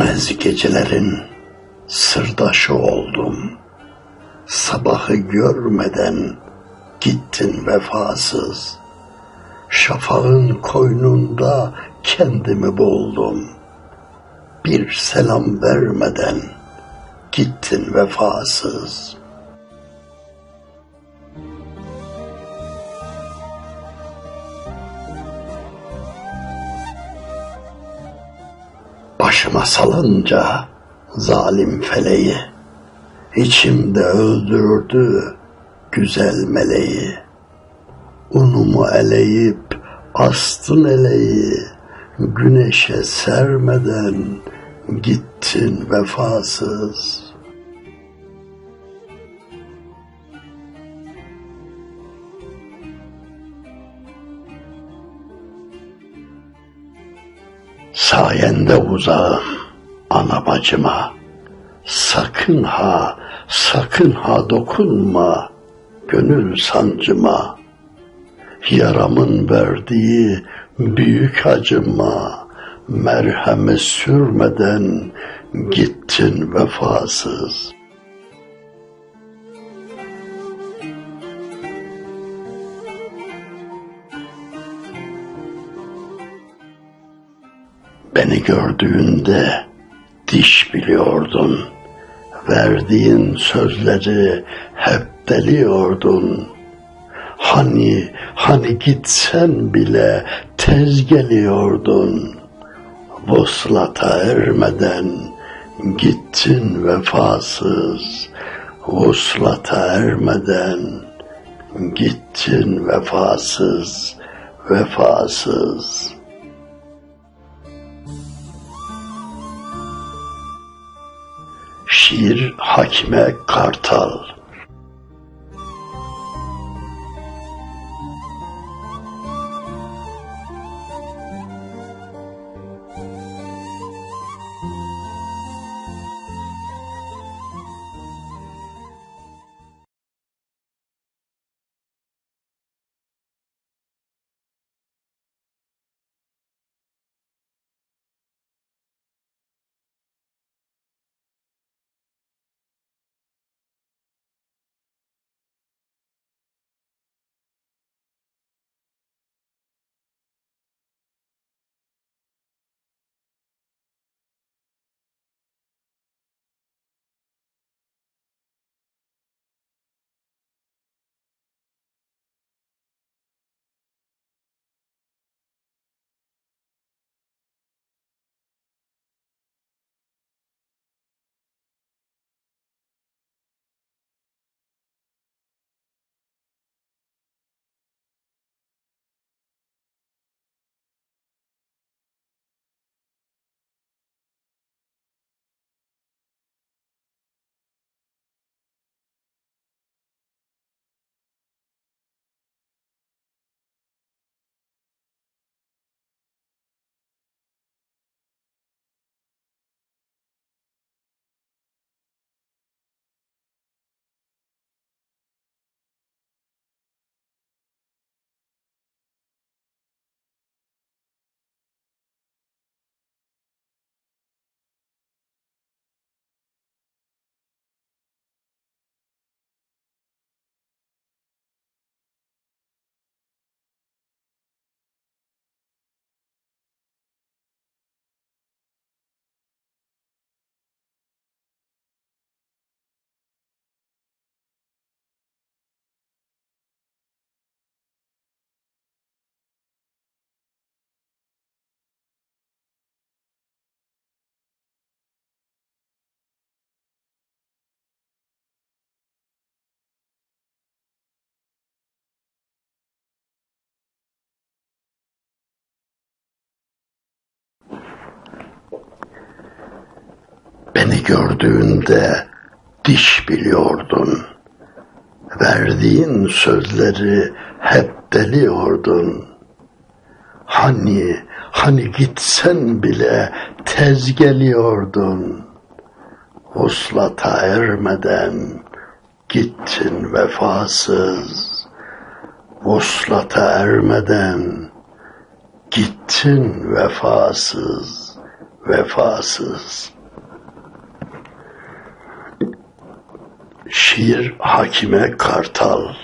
Bitmez gecelerin sırdaşı oldum. Sabahı görmeden gittin vefasız. Şafağın koynunda kendimi buldum. Bir selam vermeden gittin vefasız. Başıma salınca zalim feleği, içimde öldürdü güzel meleği. Unumu eleyip astın eleği, güneşe sermeden gittin vefasız. Sayende uzağım ana bacıma. Sakın ha, sakın ha dokunma gönül sancıma. Yaramın verdiği büyük acıma. Merhamet sürmeden gittin vefasız. Beni gördüğünde diş biliyordun. Verdiğin sözleri hep deliyordun. Hani, hani gitsen bile tez geliyordun. Vuslata ermeden gittin vefasız. Vuslata ermeden gittin vefasız, vefasız. Şiir Hakime Kartal gördüğünde diş biliyordun. Verdiğin sözleri hep deliyordun. Hani, hani gitsen bile tez geliyordun. Vuslata ermeden gittin vefasız. Vuslata ermeden gittin vefasız, vefasız. Şiir Hakime Kartal